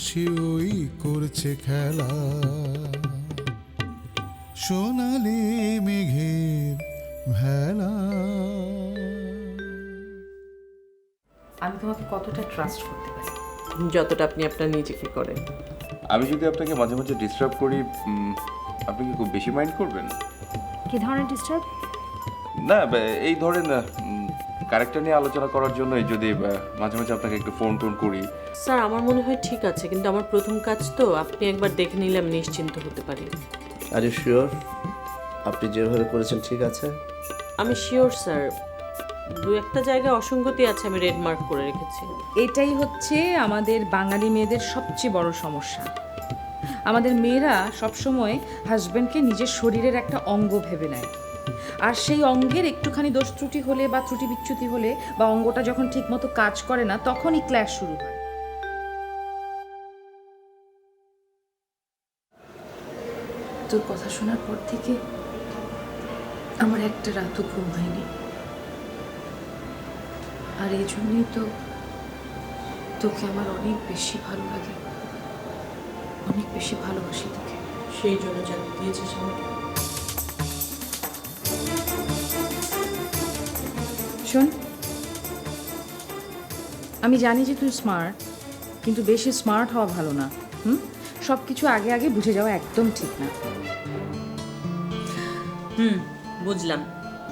আকাশে ওই করছে খেলা। সোনালি মেঘের ভেলা। আমি তোমাকে কতটা ট্রাস্ট করতে পারি? যতটা আপনি আপনার নিজেকে করেন। আমি যদি আপনাকে মাঝে মাঝে ডিস্টার্ব করি উম, আপনি কি খুব বেশি মাইন্ড করবেন? কি ধরনের ডিস্টার্ব না বে- এই ধরেন ক্যারেক্টার নিয়ে আলোচনা করার জন্যই যদি মাঝে মাঝে আপনাকে একটু ফোন টোন করি। স্যার আমার মনে হয় ঠিক আছে কিন্তু আমার প্রথম কাজ তো আপনি একবার দেখে নিলে আমি নিশ্চিন্ত হতে পারি। আর ইউ শিওর আপনি যেভাবে করেছেন ঠিক আছে? আমি শিওর স্যার দু একটা জায়গায় অসঙ্গতি আছে আমি রেড মার্ক করে রেখেছি। এটাই হচ্ছে আমাদের বাঙালি মেয়েদের সবচেয়ে বড় সমস্যা। আমাদের মেয়েরা সবসময় হাজব্যান্ডকে নিজের শরীরের একটা অঙ্গ ভেবে নেয়। আর সেই অঙ্গের একটুখানি দোষ ত্রুটি হলে বা ত্রুটি বিচ্যুতি হলে বা অঙ্গটা যখন ঠিকমতো কাজ করে না, তখনই ক্ল্যাশ শুরু হয়। তোর কথা শোনার পর থেকে আমার একটা রাতও ঘুম হয়নি। আর এই জন্যই তো তোকে আমার অনেক বেশি ভালো লাগে। অনেক বেশি ভালোবাসি তোকে। সেই জন্য জানি দিয়েছিস আমাকে। শোন আমি জানি যে তুই স্মার্ট কিন্তু বেশি স্মার্ট হওয়া ভালো না হুম? সব কিছু আগে আগে বুঝে যাওয়া একদম ঠিক না। হুম বুঝলাম।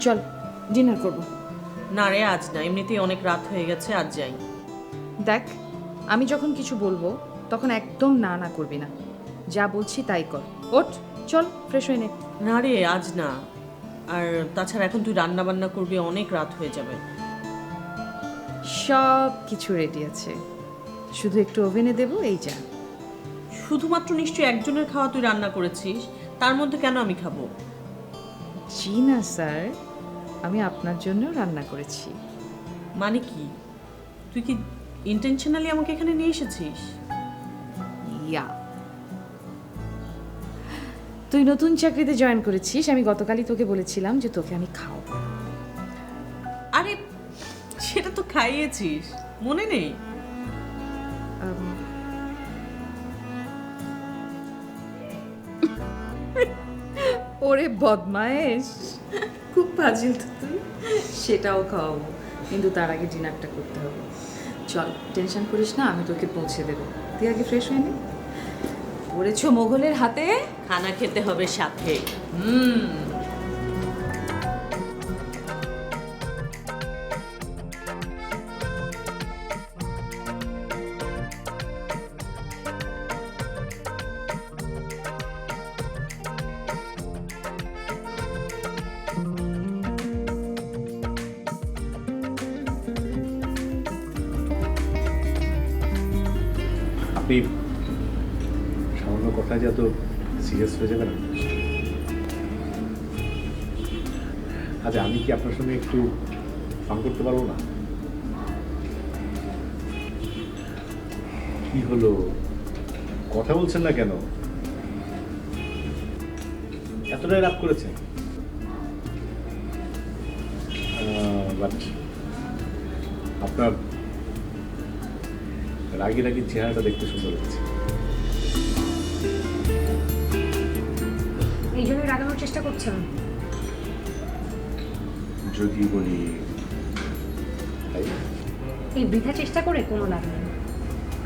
চল ডিনার করব। না রে আজ না এমনিতেই অনেক রাত হয়ে গেছে আজ যাই। দেখ আমি যখন কিছু বলব তখন একদম না না করবি না। যা বলছি তাই কর। ওঠ চল ফ্রেশ হয়ে নে। না রে আজ না। তাছাড়া এখন তুই রান্না বান্না করবি অনেক রাত হয়ে যাবে। সব কিছু রেডি আছে। শুধু একটু ওভেনে দেবো এই যা। শুধুমাত্র নিশ্চয়ই একজনের খাওয়া তুই রান্না করেছিস তার মধ্যে কেন আমি খাব? জি না স্যার। আমি আপনার জন্য রান্না করেছি। মানে কি? তুই কি ইন্টেনশনালি আমাকে এখানে নিয়ে এসেছিস? ইয়া। তুই নতুন চাকরিতে জয়েন করেছিস আমি গতকালই তোকে বলেছিলাম যে তোকে আমি খাও আরে সেটা তো খাইয়েছিস মনে নেই। ওরে বদমায়েশ। খুব ফাজিল তো তুই। সেটাও খাওয়াবো কিন্তু তার আগে ডিনারটা করতে হবে। চল টেনশন করিস না আমি তোকে পৌঁছে দেবো। তুই আগে ফ্রেশ হয়ে নে। পড়েছো মোগলের হাতে? খানা খেতে হবে সাথে। হুম। যে এত সিরিয়াস হয়ে যাবেন? আচ্ছা আমি কি আপনার সঙ্গে একটু ফান করতে পারব না? কি হলো? কথা বলছেন না কেন? এতটাই রাগ করেছে বাট আপনার রাগি রাগি চেহারাটা দেখতে সুন্দর লাগছে। এই জন্যই রাগানোর চেষ্টা করছেন যদি বলি এই বৃথা চেষ্টা করে কোনো লাভ নেই।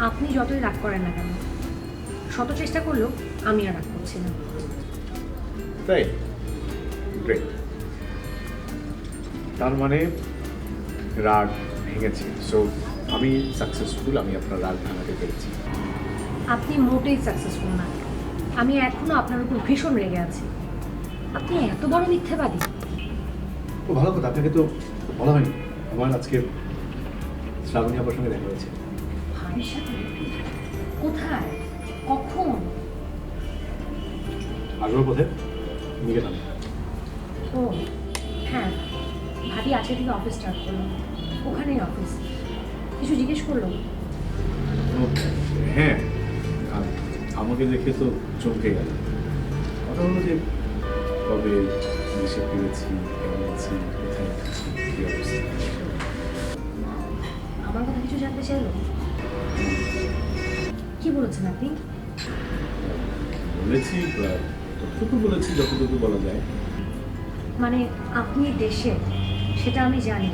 আপনি যতই রাগ করেন না কেন শত চেষ্টা করলেও আমি আর রাগ করছি না। তাই? গ্রেট তার মানে রাগ ভেঙেছে। সো আমি সাকসেসফুল আমি আপনার রাগ ভাঙাতে পেরেছি। আপনি মোটেই সাকসেসফুল না। আমি এখনও আপনার উপর ভীষণ রেগে আছি। আপনি এত বড় মিথ্যেবাদী। ও ভালো কথা আপনাকে তো বলা হয়নি। আমার আজকে শ্রাবণী আপনার সঙ্গে দেখা হয়েছে। কোথায়? কখন? আসব পথে নিকেতন ও হ্যাঁ। ভাবি আজকে থেকে অফিস স্টার্ট করল। ওখানেই অফিস। কিছু জিজ্ঞেস করল? হ্যাঁ। আমাকে দেখে তো চমকে গেল। কথা হলো যে কবে দেশে ফিরেছি কেমন আছি কোথায় আছি কী অবস্থা? আমার কথা কিছু জানতে চাইলো? কি বলেছেন আপনি? বলেছি ততটুকু বলেছি যতটুকু বলা যায়। মানে আপনি দেশে সেটা আমি জানি।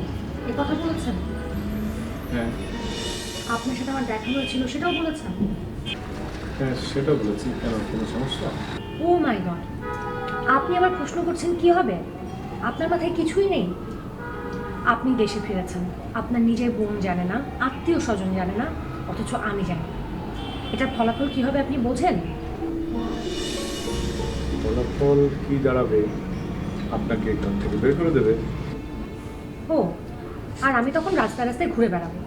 এ কথা বলেছেন? হ্যাঁ। আপনার সাথে আমার দেখা হয়েছিল সেটাও বলেছেন? হ্যাঁ সেটা বলেছি কেন কোনো সমস্যা? Oh my God. আপনি আবার প্রশ্ন করছেন কি হবে? আপনার মাথায় কিছুই নেই? আপনি দেশে ফিরেছেন আপনার নিজের বোন জানে না আত্মীয় স্বজন জানে না অথচ আমি জানি। এটার ফলাফল কি হবে আপনি বোঝেন? ফলাফল কি দাঁড়াবে আপনাকে এখান থেকে বের করে দেবে। ও আর আমি তখন রাস্তায় রাস্তায় ঘুরে বেড়াবো।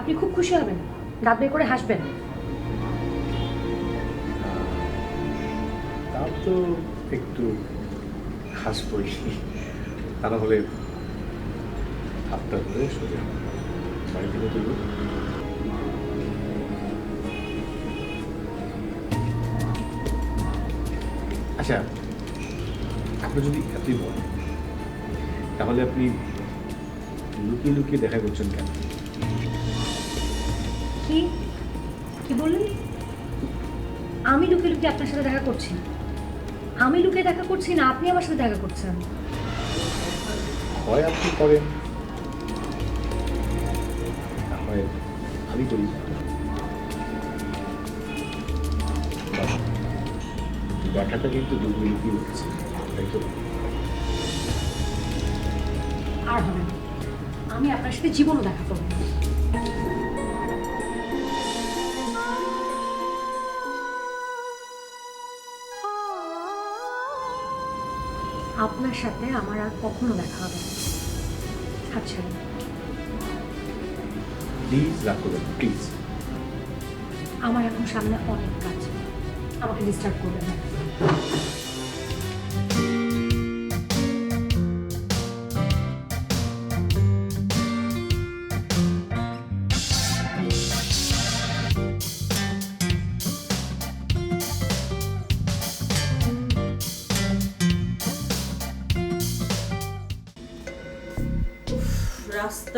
আপনি খুব খুশি হবেন দাঁত বের করে হাসবেন। তা একটু হাসবই তা না হলে হাতটা ধরে সোজা তুলব আচ্ছা আপনার যদি এতই বলেন তাহলে আপনি লুকিয়ে লুকিয়ে দেখা করছেন কেন? কি? কি বললেন? আমি লুকিয়ে লুকিয়ে আপনার সাথে দেখা করছি আমি লুকিয়ে দেখা করছি না আপনি আমার সাথে দেখা করছেন। হয় আপনি করেন। হয় আমি করি। দেখাটা কিন্তু উঠছে তাই তো? আর হবে না। আমি আপনার সাথে জীবনও দেখা করব আপনার সাথে আমার আর কখনো দেখা হবে না। আচ্ছা। প্লিজ রাগ করবেন প্লিজ আমার এখন সামনে অনেক কাজ। আমাকে ডিস্টার্ব করবেন না।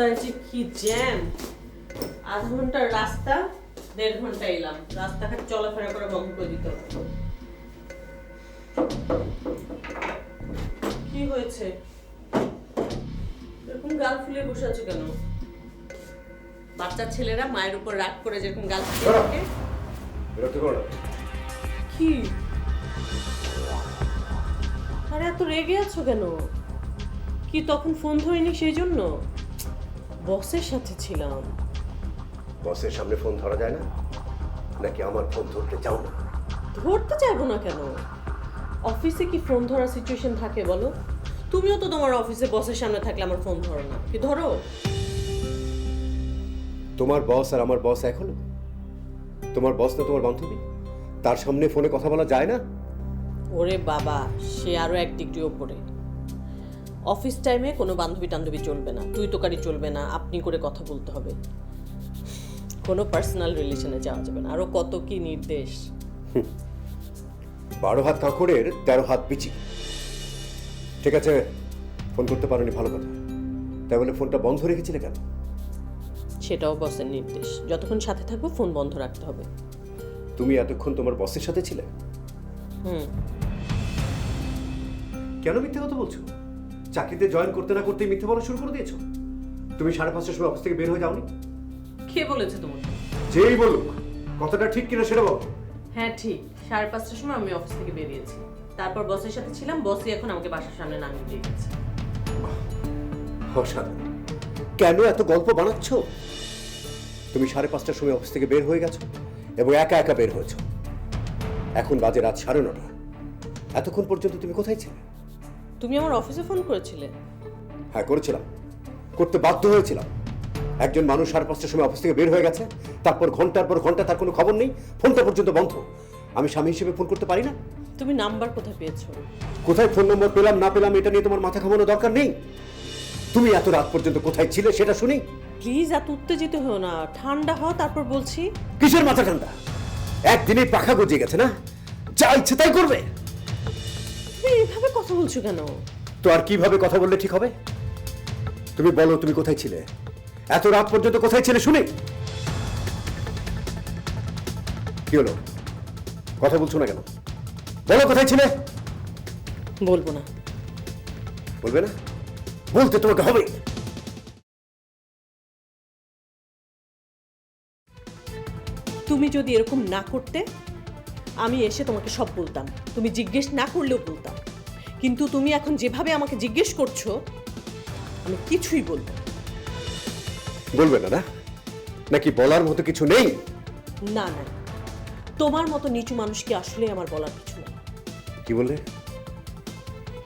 রাস্তায় যে কি জ্যাম আধ ঘণ্টার রাস্তা দেড় ঘণ্টা এলাম। রাস্তাঘাট চলাফেরা করে বন্ধ করে দিতে কি হয়েছে? এরকম গাল ফুলে বসে আছো কেন? বাচ্চা ছেলেরা মায়ের উপর রাগ করে যেরকম গাল ফুলে থাকে। কি? আরে এত রেগে আছো কেন? কি তখন ফোন ধরিনি সেই জন্য? বসের সাথে ছিলাম। বসের সামনে ফোন ধরা যায় না? নাকি আমার ফোন ধরতে চাও না? ধরতে চাইব না কেন? অফিসে কি ফোন ধরার সিচুয়েশন থাকে বলো? তুমিও তো তোমার অফিসে বসের সামনে থাকলে আমার ফোন ধরো না। কি ধরো? তোমার বস আর আমার বস হলো তোমার বস না তোমার বান্ধবী। তার সামনে ফোনে কথা বলা যায় না? ওরে বাবা সে আরও এক ডিগ্রি ওপরে। অফিস টাইমে কোনো বান্ধবী টান্ধবী চলবে না তুই তোকারি চলবে না আপনি করে কথা বলতে হবে। কোনো পার্সোনাল রিলেশনে যাওয়া যাবে না আরও কত কি নির্দেশ। বারো হাত কাঁকড়ের তেরো হাত বিচি ঠিক আছে ফোন করতে পারোনি ভালো কথা। তাই বলে ফোনটা বন্ধ রেখেছিলে কেন? সেটাও বসের নির্দেশ। যতক্ষণ সাথে থাকব ফোন বন্ধ রাখতে হবে। তুমি এতক্ষণ তোমার বসের সাথে ছিলে? হুম। কেন মিথ্যে কথা বলছো? চাকরিতে জয়েন করতে না করতেই মিথ্যে বলা শুরু করে দিয়েছ? তুমি সাড়ে পাঁচটার সময় অফিস থেকে বের হয়ে যাওনি? কে বলেছে তোমাকে? যেই বলুক কথাটা ঠিক কিনা সেটা বলো। হ্যাঁ ঠিক। সাড়ে পাঁচটার সময় আমি অফিস থেকে বেরিয়েছি। তারপর বসের সাথে ছিলাম বসই এখন আমাকে বাসার সামনে নামিয়ে দিয়ে গেছে। অসাধারণ। কেন এত গল্প বানাচ্ছ? তুমি সাড়ে পাঁচটার সময় অফিস থেকে বের হয়ে গেছো এবং একা একা বের হয়েছো। এখন বাজে রাত সাড়ে নটা। এতক্ষণ পর্যন্ত তুমি কোথায় ছিলে? তুমি আমার অফিসে ফোন করেছিলে? হ্যাঁ করেছিলাম। করতে বাধ্য হয়েছিলাম। একজন মানুষ সাড়ে পাঁচটার সময় অফিস থেকে বের হয়ে গেছে তারপর ঘণ্টার পর ঘণ্টা তার কোনো খবর নেই ফোনটা পর্যন্ত বন্ধ। আমি স্বামী হিসেবে ফোন করতে পারি না। তুমি নাম্বার কোথায় পেয়েছ? কোথায় ফোন নম্বর পেলাম না পেলাম এটা নিয়ে তোমার মাথা ঘামানো দরকার নেই। তুমি এত রাত পর্যন্ত কোথায় ছিলে সেটা শুনি। প্লিজ এত উত্তেজিত হও না। ঠান্ডা হও তারপর বলছি। কিসের মাথা ঠান্ডা? একদিনেই পাখা গজিয়ে গেছে না? যা ইচ্ছে তাই করবে। তুমি এইভাবে কথা বলছো কেন? তো আর কীভাবে কথা বললে ঠিক হবে? তুমি বলো তুমি কোথায় ছিলে? এত রাত পর্যন্ত কোথায় ছিলে শুনি? কি হলো? কথা বলছো না কেন? বলো কোথায় ছিলে? বলব না। বলবে না? বলতে তোমাকে হবে। তুমি যদি এরকম না করতে আমি এসে তোমাকে সব বলতাম। তুমি জিজ্ঞেস না করলেও বলতাম। কিন্তু তুমি এখন যেভাবে আমাকে জিজ্ঞেস করছ আমি কিছুই বলব বলবে না না? নাকি বলার মতো কিছু নেই? না না। তোমার মতো নিচু মানুষকে আসলে আমার বলার কিছু নেই। কি বললে?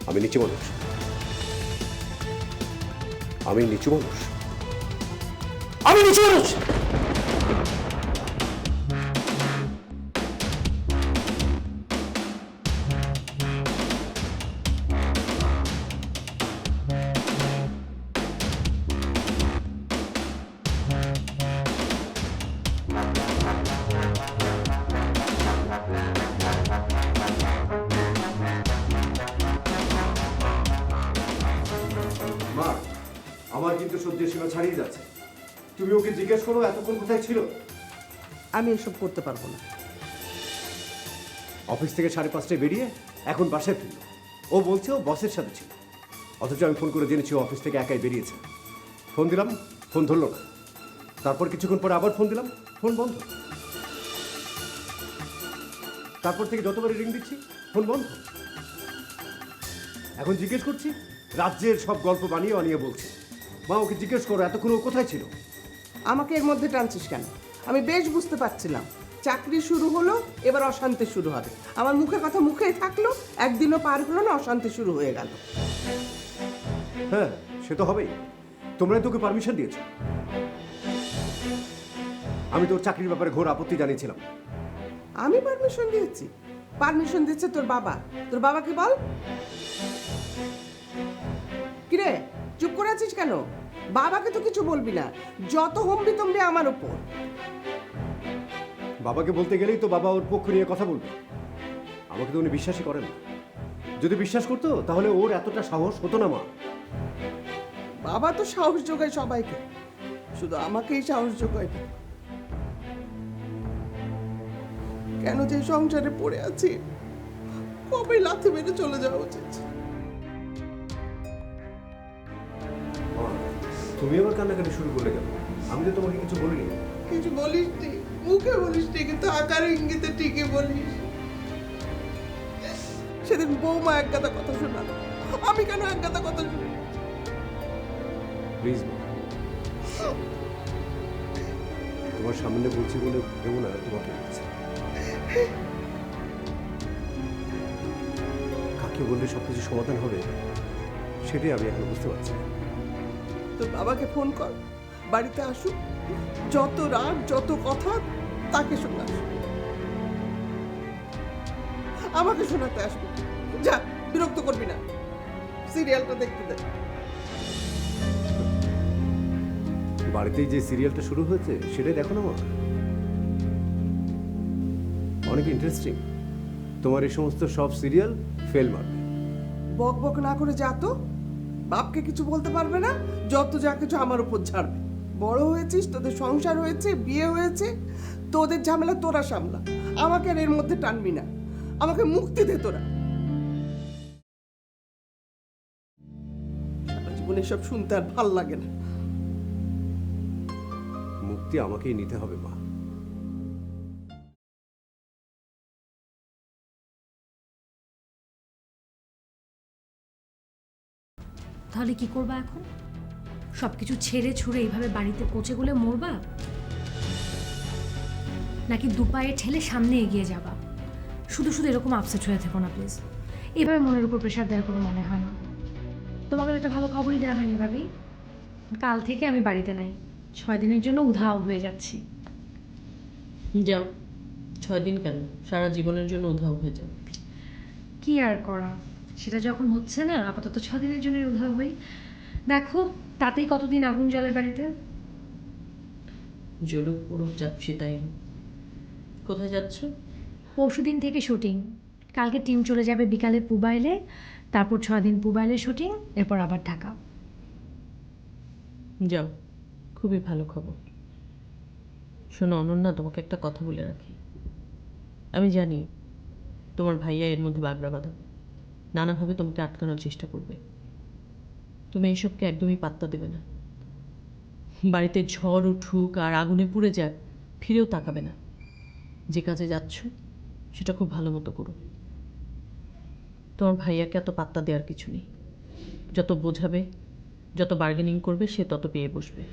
আমি নিচু মানুষ। আমি নিচু মানুষ। আমি নিচু মানুষ! কিন্তু সহ্যের সীমা ছাড়িয়ে যাচ্ছে। তুমি ওকে জিজ্ঞেস করো এতক্ষণ কোথায় ছিল? আমি এসব করতে পারব না। অফিস থেকে সাড়ে পাঁচটায় বেরিয়ে এখন বাসায় ফিরল। ও বলছে ও বসের সাথে ছিল। অথচ আমি ফোন করে জেনেছি ও অফিস থেকে একাই বেরিয়েছে। ফোন দিলাম ফোন ধরলো না। তারপর কিছুক্ষণ পরে আবার ফোন দিলাম ফোন বন্ধ। তারপর থেকে যতবারই রিং দিচ্ছি ফোন বন্ধ। এখন জিজ্ঞেস করছি রাজ্যের সব গল্প বানিয়ে বানিয়ে বলছে। মা ওকে জিজ্ঞেস করো এতক্ষণ ও কোথায় ছিল? আমাকে এর মধ্যে টানছিস কেন? আমি বেশ বুঝতে পারছিলাম। চাকরি শুরু হলো এবার অশান্তি শুরু হবে। আমার মুখের কথা মুখেই থাকল একদিনও পার হলো না অশান্তি শুরু হয়ে গেল। হ্যাঁ সে তো হবেই। তোমরাই তোকে পারমিশন দিয়েছ। আমি তোর চাকরির ব্যাপারে ঘোর আপত্তি জানিয়েছিলাম। আমি পারমিশন দিয়েছি। পারমিশন দিচ্ছে তোর বাবা। তোর বাবাকে বল। কিরে? চুপ করে আছিস কেন? বাবাকে তো কিছু বলবি না। যত হম্বি তম্বি আমার উপর। বাবাকে বলতে গেলেই তো বাবা ওর পক্ষ নিয়ে কথা বলবে। আমাকে তো উনি বিশ্বাসই করেন না। যদি বিশ্বাস করতো তাহলে ওর এতটা সাহস হতো না মা। বাবা তো সাহস যোগায় সবাইকে। শুধু আমাকেই সাহস যোগায়। কেন যে সংসারে পড়ে আছি? কবে লাথি মেরে চলে যাওয়া উচিত? তুমি আবার কান্নাকাটি শুরু করলে কেন? আমি তো তোমাকে কিছু বলিনি। কিছু বলিস মুখে বলিস নি কিন্তু আকার ইঙ্গিতে ঠিকই বলিস। সেদিন বৌমা এক গাদা কথা শোনালো। আমি কেন এক গাদা কথা শুনি? প্লিজ তোমার সামনে বলছি বলে ভেবো না তোমাকে বলছি। কাকে বললে সবকিছু সমাধান হবে সেটাই আমি এখন বুঝতে পারছি না। তোর বাবাকে ফোন কর। বাড়িতে আসুক। যত রাগ যত কথা তাকে শোনাস আমাকে শোনাতে আসবি। যা বিরক্ত করবি না। সিরিয়ালটা দেখতে দে। বাড়িতেই যে সিরিয়ালটা শুরু হয়েছে সেটাই দেখো না মা। অনেক ইন্টারেস্টিং তোমার এই সমস্ত সব সিরিয়াল ফেল মারবে। বক বক না করে যা তো। বাপকে কিছু বলতে পারবে না। যত যা কিছু আমার উপর ছাড়বে বড় হয়েছিস তোদের সংসার হয়েছে বিয়ে হয়েছে তোদের ঝামেলা তোরা সামলা। আমাকে আর এর মধ্যে টানবি না। আমাকে মুক্তি দে তোরা। জীবন এসব শুনতে আর ভালো লাগে না। মুক্তি আমাকেই নিতে হবে মা। তাহলে কি করবা এখন? সব কিছু ছেড়ে ছুড়ে এইভাবে বাড়িতে পচে গলে মরবা? নাকি দুপায়ে ঠেলে সামনে এগিয়ে যাবা? শুধু শুধু এরকম আপসেট হয়ে থেকো না প্লিজ এভাবে মনের উপর প্রেশার দেওয়ার কোনো মনে হয় না। তোমাকে একটা ভালো খবরই দেওয়া হয়নি ভাবি। কাল থেকে আমি বাড়িতে নাই। ছয় দিনের জন্য উধাও হয়ে যাচ্ছি। যাও। ছয় দিন কেন? সারা জীবনের জন্য উধাও হয়ে যাও। কি আর করা? সেটা যখন হচ্ছে না আপাতত ছ দিনের জন্য উধাও হই। দেখো তাতেই কতদিন আগুন জলের বাড়িতে? জলুক পুরুষ যাচ্ছি তাই কোথায় যাচ্ছ? পরশু দিন থেকে শুটিং। কালকে টিম চলে যাবে বিকালে পুবাইলে তারপর ছ দিন পুবাইলে শুটিং এরপর আবার ঢাকা। যাও খুবই ভালো খবর। শোনো অনন্যা তোমাকে একটা কথা বলে রাখি। আমি জানি তোমার ভাইয়া এর মধ্যে বাগড়া বাঁধাবে। নানাভাবে তোমাকে আটকানোর চেষ্টা করবে। তুমি এইসবকে একদমই পাত্তা দেবে না। বাড়িতে ঝড় উঠুক আর আগুনে পুড়ে যাক, ফিরেও তাকাবে না। যে কাজে যাচ্ছ, সেটা খুব ভালো মতো করো। তোমার ভাইয়াকে এত পাত্তা দেওয়ার কিছু নেই। যত বোঝাবে, যত বার্গেনিং করবে, সে তত পেয়ে বসবে।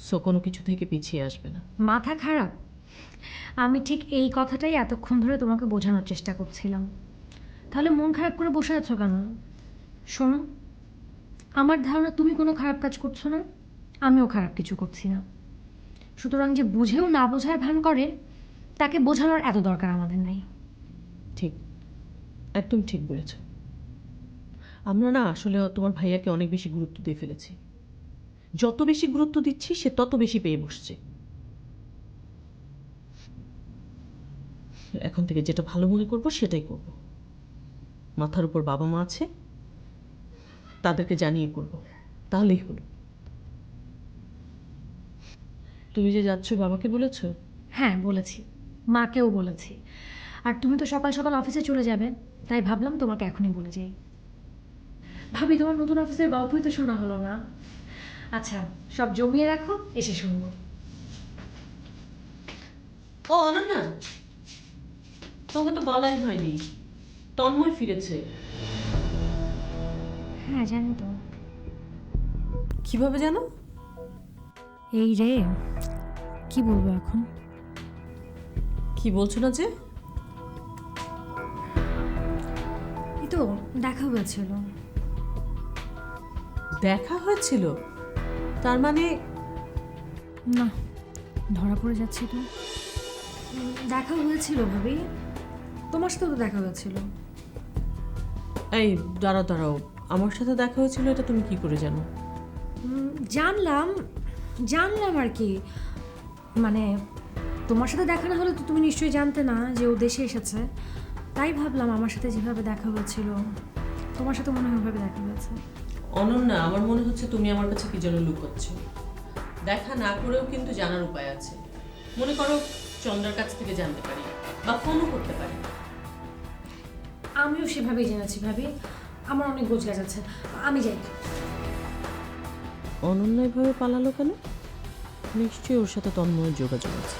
সো কোনো কিছু থেকে পিছিয়ে আসবে না। মাথা খারাপ। আমি ঠিক এই কথাটাই এতক্ষণ ধরে তোমাকে বোঝানোর চেষ্টা করছিলাম। তাহলে মন খারাপ করে বসে আছো কেন? শোনো, আমার ধারণা তুমি কোনো খারাপ কাজ করছ না, আমিও খারাপ কিছু করছি না। সুতরাং যে বুঝেও না বোঝার ভান করে, তাকে বোঝানোর এত দরকার আমাদের নাই। ঠিক, একদম ঠিক বলেছ। আমরা না আসলে তোমার ভাইয়াকে অনেক বেশি গুরুত্ব দিয়ে ফেলেছি। যত বেশি গুরুত্ব দিচ্ছি, সে তত বেশি পেয়ে বসছে। এখন থেকে যেটা ভালো মনে করব, সেটাই করব। মাথার উপর বাবা মা আছে তাদেরকে জানিয়ে করব। তাহলেই হলো। তুমি যে যাচ্ছ বাবাকে বলেছ? হ্যাঁ বলেছি। মাকেও বলেছি। আর তুমি তো সকাল সকাল অফিসে চলে যাবে তাই ভাবলাম তোমাকে এখনই বলে যাই। ভাবি তোমার নতুন অফিসের গল্পই তো শোনা হলো না। আচ্ছা সব জমিয়ে রাখো এসে শুনব। ও অনন্যা তোমাকে তো বলাই হয়নি। তন্ময় ফিরেছে। হ্যাঁ জানি তো। কীভাবে জানো? এই রে কি বলব এখন? কি বলছো না যে? এই তো দেখা হয়েছিল। দেখা হয়েছিল? তার মানে? না ধরা পড়ে যাচ্ছি তো। দেখা হয়েছিল ভাবি। তোমার সাথে তো দেখা হয়েছিল। এই দাঁড়াও দাঁড়াও। আমার সাথে দেখা হয়েছিল এটা তুমি কি করে জানো? জানলাম জানলাম আর কি। মানে তোমার সাথে দেখা না হলে তো তুমি নিশ্চয়ই জানতে না যে ও দেশে এসেছে। তাই ভাবলাম আমার সাথে যেভাবে দেখা হয়েছিল তোমার সাথে মনে হয় ওভাবে দেখা হয়েছে। অনন্যা আমার মনে হচ্ছে তুমি আমার কাছে কি যেন লুকোচ্ছ দেখা না করেও কিন্তু জানার উপায় আছে। মনে করো চন্দ্রার কাছ থেকে জানতে পারি বা ফোনও করতে পারি। আমিও সেভাবেই জেনেছি ভাবি। আমার অনেক গোছ গাছ আছে। আমি যাই। অনন্যা এভাবে পালালো কেন? নিশ্চয়ই ওর সাথে তন্ময়ের যোগাযোগ আছে।